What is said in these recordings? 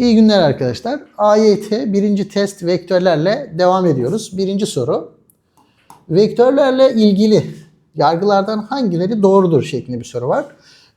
İyi günler arkadaşlar. AYT birinci test vektörlerle devam ediyoruz. Birinci soru. Vektörlerle ilgili yargılardan hangileri doğrudur şeklinde bir soru var.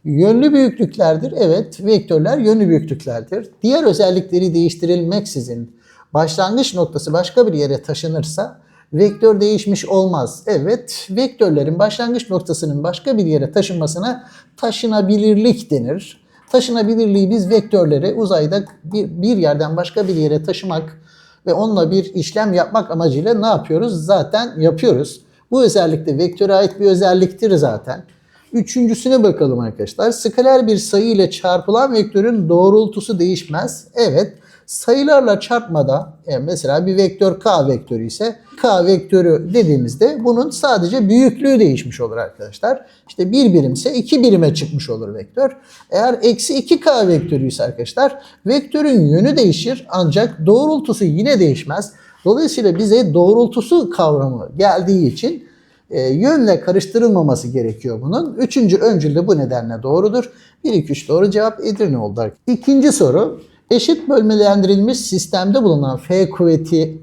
Yönlü büyüklüklerdir. Evet, vektörler yönlü büyüklüklerdir. Diğer özellikleri değiştirilmeksizin başlangıç noktası başka bir yere taşınırsa vektör değişmiş olmaz. Evet, vektörlerin başlangıç noktasının başka bir yere taşınmasına taşınabilirlik denir. Taşınabilirliği biz vektörleri uzayda bir, bir yerden başka bir yere taşımak ve onunla bir işlem yapmak amacıyla ne yapıyoruz? Zaten yapıyoruz. Bu özellik de vektöre ait bir özelliktir zaten. Üçüncüsüne bakalım arkadaşlar. Skaler bir sayı ile çarpılan vektörün doğrultusu değişmez. Evet. Sayılarla çarpmada e, mesela bir vektör k vektörü ise k vektörü dediğimizde bunun sadece büyüklüğü değişmiş olur arkadaşlar. İşte bir birimse iki birime çıkmış olur vektör. Eğer eksi 2k vektörü ise arkadaşlar vektörün yönü değişir ancak doğrultusu yine değişmez. Dolayısıyla bize doğrultusu kavramı geldiği için e, yönle karıştırılmaması gerekiyor bunun. Üçüncü öncül de bu nedenle doğrudur. 1 2 3 doğru cevap Edirne oldu. İkinci soru. Eşit bölmelendirilmiş sistemde bulunan F kuvveti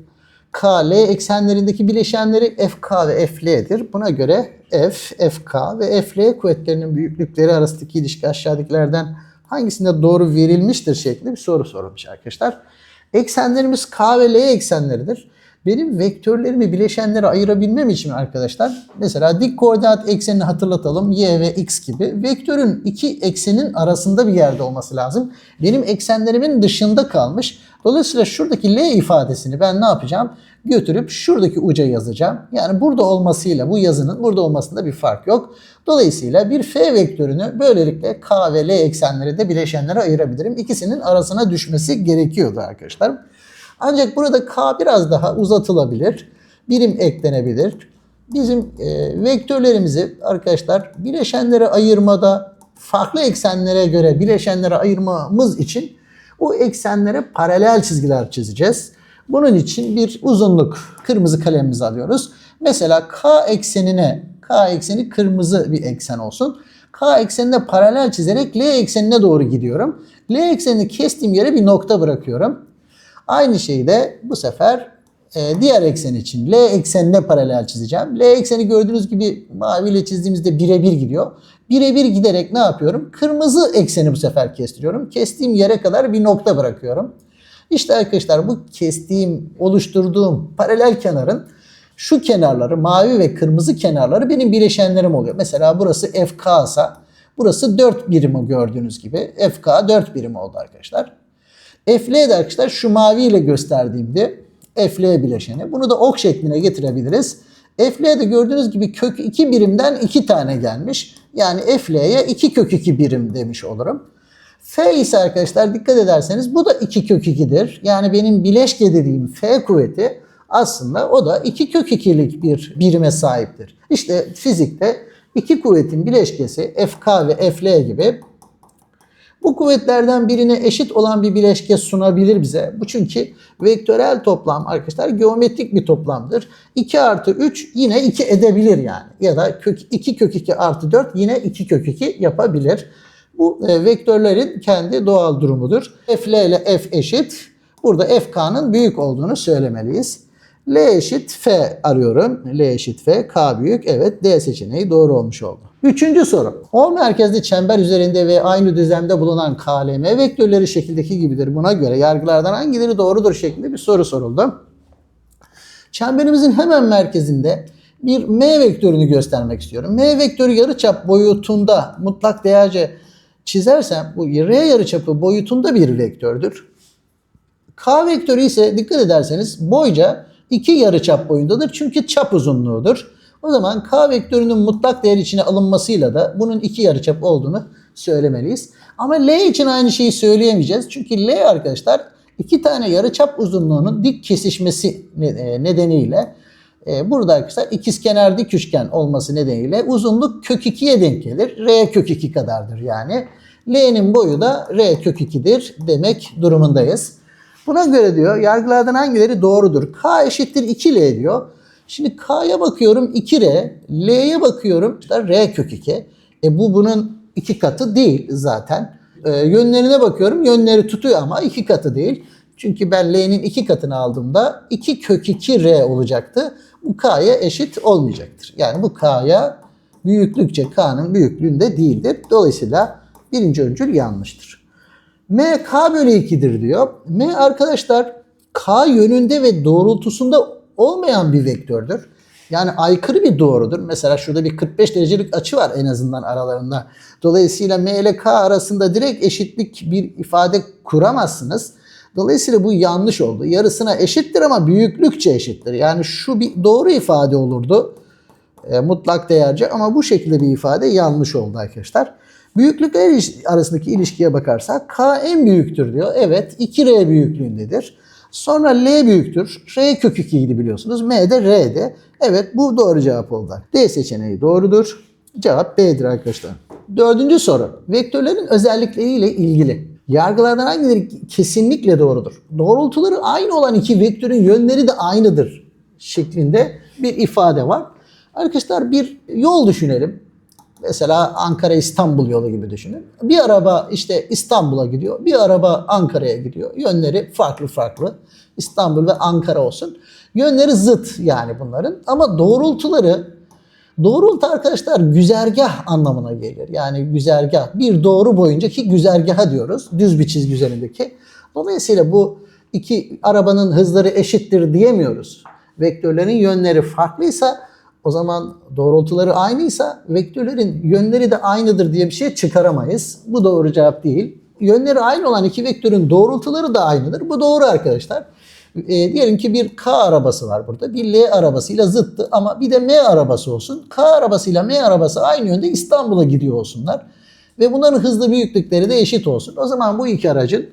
K, L eksenlerindeki bileşenleri FK ve FL'dir. Buna göre F, FK ve FL kuvvetlerinin büyüklükleri arasındaki ilişki aşağıdakilerden hangisinde doğru verilmiştir şeklinde bir soru sorulmuş arkadaşlar. Eksenlerimiz K ve L eksenleridir. Benim vektörlerimi bileşenlere ayırabilmem için arkadaşlar mesela dik koordinat eksenini hatırlatalım y ve x gibi vektörün iki eksenin arasında bir yerde olması lazım. Benim eksenlerimin dışında kalmış. Dolayısıyla şuradaki L ifadesini ben ne yapacağım? Götürüp şuradaki uca yazacağım. Yani burada olmasıyla bu yazının burada olmasında bir fark yok. Dolayısıyla bir F vektörünü böylelikle K ve L eksenleri de bileşenlere ayırabilirim. İkisinin arasına düşmesi gerekiyordu arkadaşlar. Ancak burada K biraz daha uzatılabilir. Birim eklenebilir. Bizim e, vektörlerimizi arkadaşlar bileşenlere ayırmada farklı eksenlere göre bileşenlere ayırmamız için o eksenlere paralel çizgiler çizeceğiz. Bunun için bir uzunluk kırmızı kalemimizi alıyoruz. Mesela K eksenine K ekseni kırmızı bir eksen olsun. K eksenine paralel çizerek L eksenine doğru gidiyorum. L eksenini kestiğim yere bir nokta bırakıyorum. Aynı şeyi de bu sefer e, diğer eksen için L eksenine paralel çizeceğim. L ekseni gördüğünüz gibi maviyle çizdiğimizde birebir gidiyor. Birebir giderek ne yapıyorum? Kırmızı ekseni bu sefer kestiriyorum. Kestiğim yere kadar bir nokta bırakıyorum. İşte arkadaşlar bu kestiğim, oluşturduğum paralel kenarın şu kenarları, mavi ve kırmızı kenarları benim bileşenlerim oluyor. Mesela burası FK ise burası 4 birim gördüğünüz gibi. FK 4 birim oldu arkadaşlar. FL de arkadaşlar şu mavi ile gösterdiğimde FL bileşeni. Bunu da ok şekline getirebiliriz. FL'de gördüğünüz gibi kök 2 birimden 2 tane gelmiş. Yani FL'ye 2 kök 2 birim demiş olurum. F ise arkadaşlar dikkat ederseniz bu da 2 kök 2'dir. Yani benim bileşke dediğim F kuvveti aslında o da 2 kök 2'lik bir birime sahiptir. İşte fizikte iki kuvvetin bileşkesi FK ve FL gibi bu kuvvetlerden birine eşit olan bir bileşke sunabilir bize. Bu çünkü vektörel toplam arkadaşlar geometrik bir toplamdır. 2 artı 3 yine 2 edebilir yani. Ya da kök 2 kök 2 artı 4 yine 2 kök 2 yapabilir. Bu e, vektörlerin kendi doğal durumudur. F L ile F eşit. Burada FK'nın büyük olduğunu söylemeliyiz. L eşit F arıyorum. L eşit F. K büyük. Evet D seçeneği doğru olmuş oldu. Üçüncü soru. O merkezli çember üzerinde ve aynı düzlemde bulunan KLM vektörleri şekildeki gibidir. Buna göre yargılardan hangileri doğrudur şeklinde bir soru soruldu. Çemberimizin hemen merkezinde bir M vektörünü göstermek istiyorum. M vektörü yarıçap boyutunda mutlak değerce çizersem bu R yarıçapı boyutunda bir vektördür. K vektörü ise dikkat ederseniz boyca iki yarıçap boyundadır çünkü çap uzunluğudur. O zaman K vektörünün mutlak değer içine alınmasıyla da bunun iki yarıçap olduğunu söylemeliyiz. Ama L için aynı şeyi söyleyemeyeceğiz. Çünkü L arkadaşlar iki tane yarıçap uzunluğunun dik kesişmesi nedeniyle e, burada arkadaşlar ikizkenar dik üçgen olması nedeniyle uzunluk kök 2'ye denk gelir. R kök 2 kadardır yani. L'nin boyu da R kök 2'dir demek durumundayız. Buna göre diyor yargılardan hangileri doğrudur? K eşittir 2L diyor. Şimdi K'ya bakıyorum 2R, L'ye bakıyorum işte R kök 2. E bu bunun iki katı değil zaten. Ee, yönlerine bakıyorum. Yönleri tutuyor ama iki katı değil. Çünkü ben L'nin iki katını aldığımda 2 kök 2 R olacaktı. Bu K'ya eşit olmayacaktır. Yani bu K'ya büyüklükçe K'nın büyüklüğünde değildir. Dolayısıyla birinci öncül yanlıştır. M K bölü 2'dir diyor. M arkadaşlar K yönünde ve doğrultusunda olmayan bir vektördür. Yani aykırı bir doğrudur. Mesela şurada bir 45 derecelik açı var en azından aralarında. Dolayısıyla M ile K arasında direkt eşitlik bir ifade kuramazsınız. Dolayısıyla bu yanlış oldu. Yarısına eşittir ama büyüklükçe eşittir. Yani şu bir doğru ifade olurdu. E, mutlak değerce ama bu şekilde bir ifade yanlış oldu arkadaşlar. Büyüklükler arasındaki ilişkiye bakarsak K en büyüktür diyor. Evet 2R büyüklüğündedir. Sonra L büyüktür. R kök 2 idi biliyorsunuz. M de R'de. Evet bu doğru cevap oldu. D seçeneği doğrudur. Cevap B'dir arkadaşlar. Dördüncü soru. Vektörlerin özellikleriyle ilgili. Yargılardan hangileri kesinlikle doğrudur? Doğrultuları aynı olan iki vektörün yönleri de aynıdır şeklinde bir ifade var. Arkadaşlar bir yol düşünelim. Mesela Ankara İstanbul yolu gibi düşünün. Bir araba işte İstanbul'a gidiyor. Bir araba Ankara'ya gidiyor. Yönleri farklı farklı. İstanbul ve Ankara olsun. Yönleri zıt yani bunların. Ama doğrultuları Doğrultu arkadaşlar güzergah anlamına gelir. Yani güzergah bir doğru boyuncaki güzergaha diyoruz. Düz bir çizgi üzerindeki. Dolayısıyla bu iki arabanın hızları eşittir diyemiyoruz. Vektörlerin yönleri farklıysa o zaman doğrultuları aynıysa vektörlerin yönleri de aynıdır diye bir şey çıkaramayız. Bu doğru cevap değil. Yönleri aynı olan iki vektörün doğrultuları da aynıdır. Bu doğru arkadaşlar. E, diyelim ki bir K arabası var burada. Bir L arabasıyla zıttı ama bir de M arabası olsun. K arabasıyla M arabası aynı yönde İstanbul'a gidiyor olsunlar. Ve bunların hızlı büyüklükleri de eşit olsun. O zaman bu iki aracın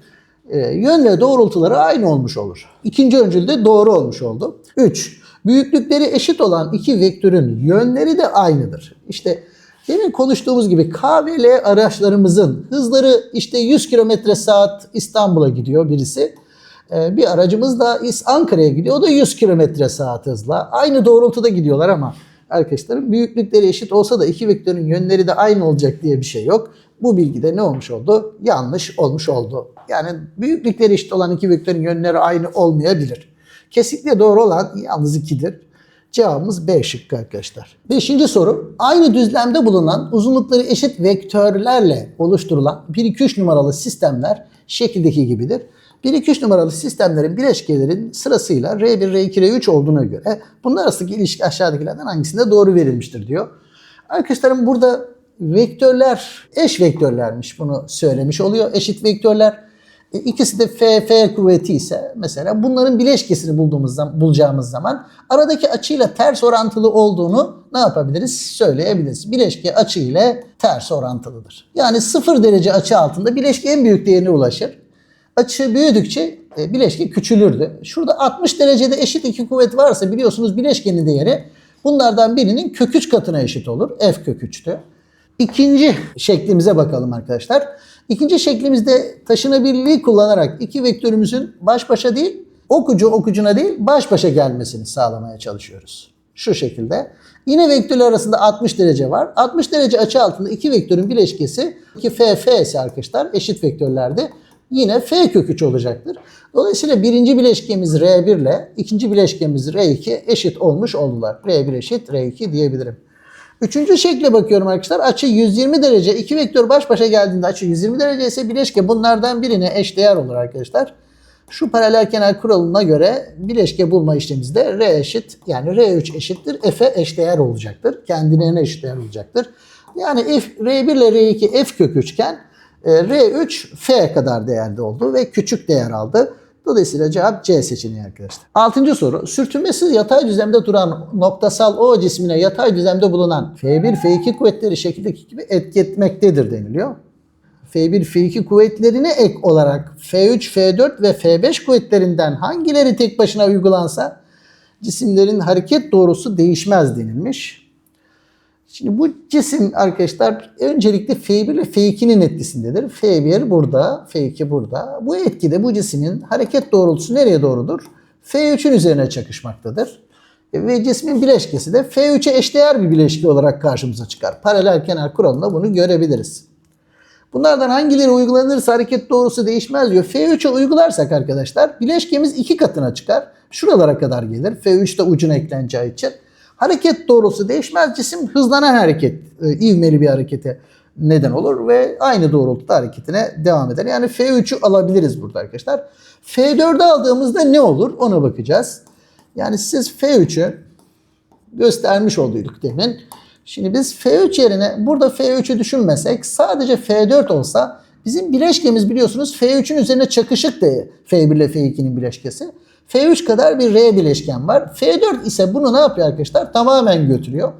e, yön ve doğrultuları aynı olmuş olur. İkinci öncül de doğru olmuş oldu. 3. Büyüklükleri eşit olan iki vektörün yönleri de aynıdır. İşte demin konuştuğumuz gibi K ve L araçlarımızın hızları işte 100 km saat İstanbul'a gidiyor birisi. Ee, bir aracımız da Ankara'ya gidiyor. O da 100 kilometre saat hızla. Aynı doğrultuda gidiyorlar ama arkadaşlarım büyüklükleri eşit olsa da iki vektörün yönleri de aynı olacak diye bir şey yok. Bu bilgide ne olmuş oldu? Yanlış olmuş oldu. Yani büyüklükleri eşit olan iki vektörün yönleri aynı olmayabilir. Kesinlikle doğru olan yalnız 2'dir. Cevabımız B şıkkı arkadaşlar. Beşinci soru. Aynı düzlemde bulunan uzunlukları eşit vektörlerle oluşturulan 1-2-3 numaralı sistemler şekildeki gibidir. 1-2-3 numaralı sistemlerin bileşkelerin sırasıyla R1, R2, R3 olduğuna göre bunlar arasındaki ilişki aşağıdakilerden hangisinde doğru verilmiştir diyor. Arkadaşlarım burada vektörler eş vektörlermiş bunu söylemiş oluyor. Eşit vektörler. E, İkisi de F, F kuvveti ise mesela bunların bileşkesini bulduğumuz zaman, bulacağımız zaman aradaki açıyla ters orantılı olduğunu ne yapabiliriz? Söyleyebiliriz. Bileşke açı ile ters orantılıdır. Yani sıfır derece açı altında bileşke en büyük değerine ulaşır. Açı büyüdükçe e, bileşke küçülürdü. Şurada 60 derecede eşit iki kuvvet varsa biliyorsunuz bileşkenin değeri bunlardan birinin kök 3 katına eşit olur. F kök 3'tü. İkinci şeklimize bakalım arkadaşlar. İkinci şeklimizde taşınabilirliği kullanarak iki vektörümüzün baş başa değil, ok ucu ok ucuna değil, baş başa gelmesini sağlamaya çalışıyoruz. Şu şekilde. Yine vektörler arasında 60 derece var. 60 derece açı altında iki vektörün bileşkesi ki F, F ise arkadaşlar eşit vektörlerde yine F kök 3 olacaktır. Dolayısıyla birinci bileşkemiz R1 ile ikinci bileşkemiz R2 eşit olmuş oldular. R1 eşit R2 diyebilirim. Üçüncü şekle bakıyorum arkadaşlar. Açı 120 derece. İki vektör baş başa geldiğinde açı 120 derece ise bileşke bunlardan birine eşdeğer olur arkadaşlar. Şu paralel kenar kuralına göre bileşke bulma işlemimizde R eşit yani R3 eşittir F'e eşdeğer olacaktır. Kendilerine eşdeğer olacaktır. Yani F, R1 ile R2 F kök 3 iken e, R3 F kadar değerde oldu ve küçük değer aldı. Dolayısıyla cevap C seçeneği arkadaşlar. Altıncı soru. Sürtünmesiz yatay düzlemde duran noktasal O cismine yatay düzlemde bulunan F1, F2 kuvvetleri şekildeki gibi etki etmektedir deniliyor. F1, F2 kuvvetlerine ek olarak F3, F4 ve F5 kuvvetlerinden hangileri tek başına uygulansa cisimlerin hareket doğrusu değişmez denilmiş. Şimdi bu cisim arkadaşlar öncelikle F1 ile F2'nin etkisindedir. F1 burada, F2 burada. Bu etkide bu cismin hareket doğrultusu nereye doğrudur? F3'ün üzerine çakışmaktadır. Ve cismin bileşkesi de F3'e eşdeğer bir bileşke olarak karşımıza çıkar. Paralel kenar kuralında bunu görebiliriz. Bunlardan hangileri uygulanırsa hareket doğrusu değişmez diyor. F3'e uygularsak arkadaşlar bileşkemiz iki katına çıkar. Şuralara kadar gelir. F3 de ucuna ekleneceği için. Hareket doğrusu değişmez. Cisim hızlanan hareket, e, ivmeli bir harekete neden olur ve aynı doğrultuda hareketine devam eder. Yani F3'ü alabiliriz burada arkadaşlar. F4'ü aldığımızda ne olur ona bakacağız. Yani siz F3'ü göstermiş olduyduk demin. Şimdi biz F3 yerine burada F3'ü düşünmesek sadece F4 olsa bizim bileşkemiz biliyorsunuz F3'ün üzerine çakışık de F1 ile F2'nin bileşkesi. F3 kadar bir R bileşken var. F4 ise bunu ne yapıyor arkadaşlar? Tamamen götürüyor.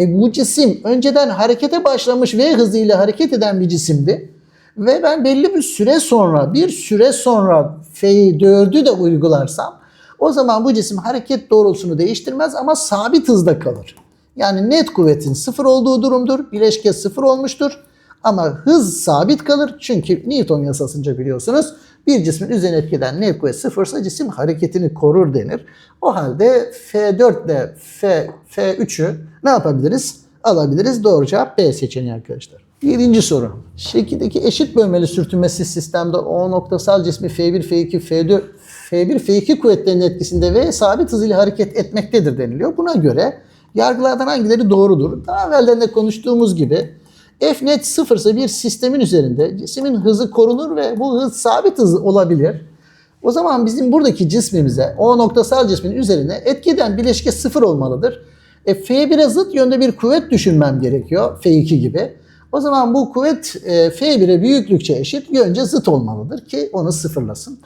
E bu cisim önceden harekete başlamış V hızıyla hareket eden bir cisimdi. Ve ben belli bir süre sonra, bir süre sonra F4'ü de uygularsam o zaman bu cisim hareket doğrultusunu değiştirmez ama sabit hızda kalır. Yani net kuvvetin sıfır olduğu durumdur. Bileşke sıfır olmuştur. Ama hız sabit kalır. Çünkü Newton yasasınca biliyorsunuz bir cismin üzerine etkiden net kuvvet sıfırsa cisim hareketini korur denir. O halde F4 ile F, F3'ü ne yapabiliriz? Alabiliriz. Doğru cevap B seçeneği arkadaşlar. Yedinci soru. Şekildeki eşit bölmeli sürtünmesiz sistemde O noktasal cismi F1, F2, F4, F1, F2 kuvvetlerinin etkisinde ve sabit hızıyla hareket etmektedir deniliyor. Buna göre yargılardan hangileri doğrudur? Daha evvelden de konuştuğumuz gibi F net sıfırsa bir sistemin üzerinde cismin hızı korunur ve bu hız sabit hız olabilir. O zaman bizim buradaki cismimize, o noktasal cismin üzerine etki eden bileşke sıfır olmalıdır. E, F1'e zıt yönde bir kuvvet düşünmem gerekiyor. F2 gibi. O zaman bu kuvvet e, F1'e büyüklükçe eşit, yönce zıt olmalıdır ki onu sıfırlasın.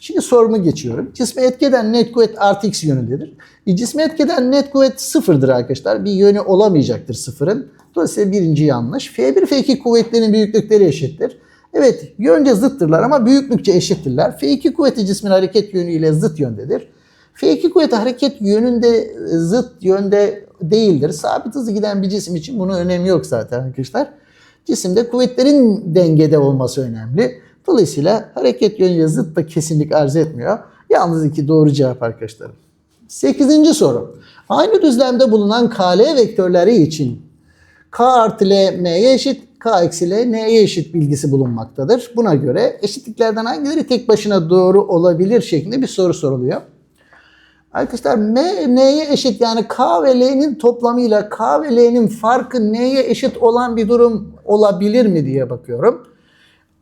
Şimdi sorumu geçiyorum. Cisme etki eden net kuvvet artı x yönündedir. E, cisme etki eden net kuvvet sıfırdır arkadaşlar. Bir yönü olamayacaktır sıfırın. Dolayısıyla birinci yanlış. F1, F2 kuvvetlerinin büyüklükleri eşittir. Evet yönce zıttırlar ama büyüklükçe eşittirler. F2 kuvveti cismin hareket yönüyle zıt yöndedir. F2 kuvveti hareket yönünde zıt yönde değildir. Sabit hızlı giden bir cisim için bunun önemi yok zaten arkadaşlar. Cisimde kuvvetlerin dengede olması önemli. Dolayısıyla hareket yönüyle zıt da kesinlik arz etmiyor. Yalnız iki doğru cevap arkadaşlarım. Sekizinci soru. Aynı düzlemde bulunan KL vektörleri için K artı L M'ye eşit, K eksi L N'ye eşit bilgisi bulunmaktadır. Buna göre eşitliklerden hangileri tek başına doğru olabilir şeklinde bir soru soruluyor. Arkadaşlar M N'ye eşit yani K ve L'nin toplamıyla K ve L'nin farkı N'ye eşit olan bir durum olabilir mi diye bakıyorum.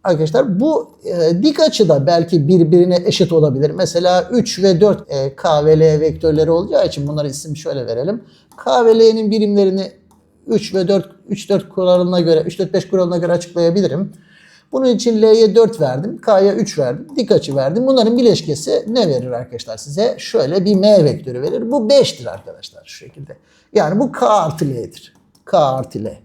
Arkadaşlar bu e, dik açıda belki birbirine eşit olabilir. Mesela 3 ve 4 e, K ve L vektörleri olacağı için bunları isim şöyle verelim. K ve L'nin birimlerini 3 ve 4 3 4 kuralına göre 3 4 5 kuralına göre açıklayabilirim. Bunun için L'ye 4 verdim, K'ya 3 verdim, dik açı verdim. Bunların bileşkesi ne verir arkadaşlar size? Şöyle bir M vektörü verir. Bu 5'tir arkadaşlar şu şekilde. Yani bu K artı L'dir. K artı L.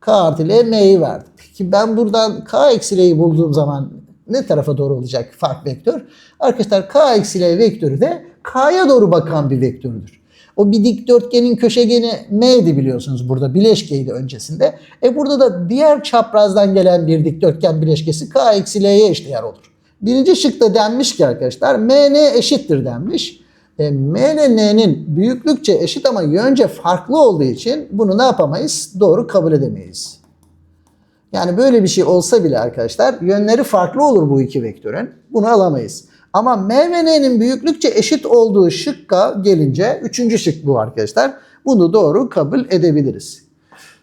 K artı L M'yi verdim. Peki ben buradan K eksi L'yi bulduğum zaman ne tarafa doğru olacak fark vektör? Arkadaşlar K eksi L vektörü de K'ya doğru bakan bir vektördür. O bir dikdörtgenin köşegeni M'di biliyorsunuz burada bileşkeydi öncesinde. E burada da diğer çaprazdan gelen bir dikdörtgen bileşkesi K eksi L'ye eşdeğer olur. Birinci şıkta denmiş ki arkadaşlar MN eşittir denmiş. E, M'le N'nin büyüklükçe eşit ama yönce farklı olduğu için bunu ne yapamayız? Doğru kabul edemeyiz. Yani böyle bir şey olsa bile arkadaşlar yönleri farklı olur bu iki vektörün. Bunu alamayız. Ama M ve N'nin büyüklükçe eşit olduğu şıkka gelince üçüncü şık bu arkadaşlar. Bunu doğru kabul edebiliriz.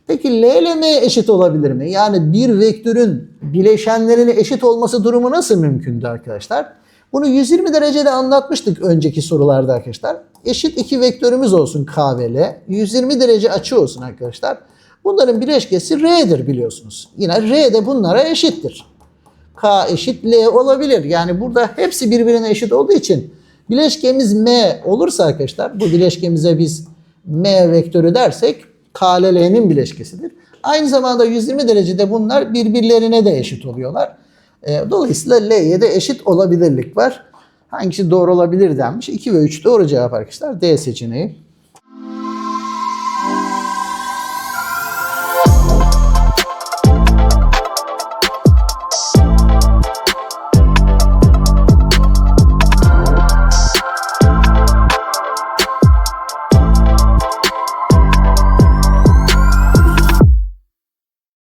Peki L ile M eşit olabilir mi? Yani bir vektörün bileşenlerinin eşit olması durumu nasıl mümkündü arkadaşlar? Bunu 120 derecede anlatmıştık önceki sorularda arkadaşlar. Eşit iki vektörümüz olsun K ve L. 120 derece açı olsun arkadaşlar. Bunların bileşkesi R'dir biliyorsunuz. Yine R de bunlara eşittir. K eşit L olabilir. Yani burada hepsi birbirine eşit olduğu için bileşkemiz M olursa arkadaşlar bu bileşkemize biz M vektörü dersek K L L'nin bileşkesidir. Aynı zamanda 120 derecede bunlar birbirlerine de eşit oluyorlar. E, Dolayısıyla L'ye de eşit olabilirlik var. Hangisi doğru olabilir denmiş. 2 ve 3 doğru cevap arkadaşlar. D seçeneği.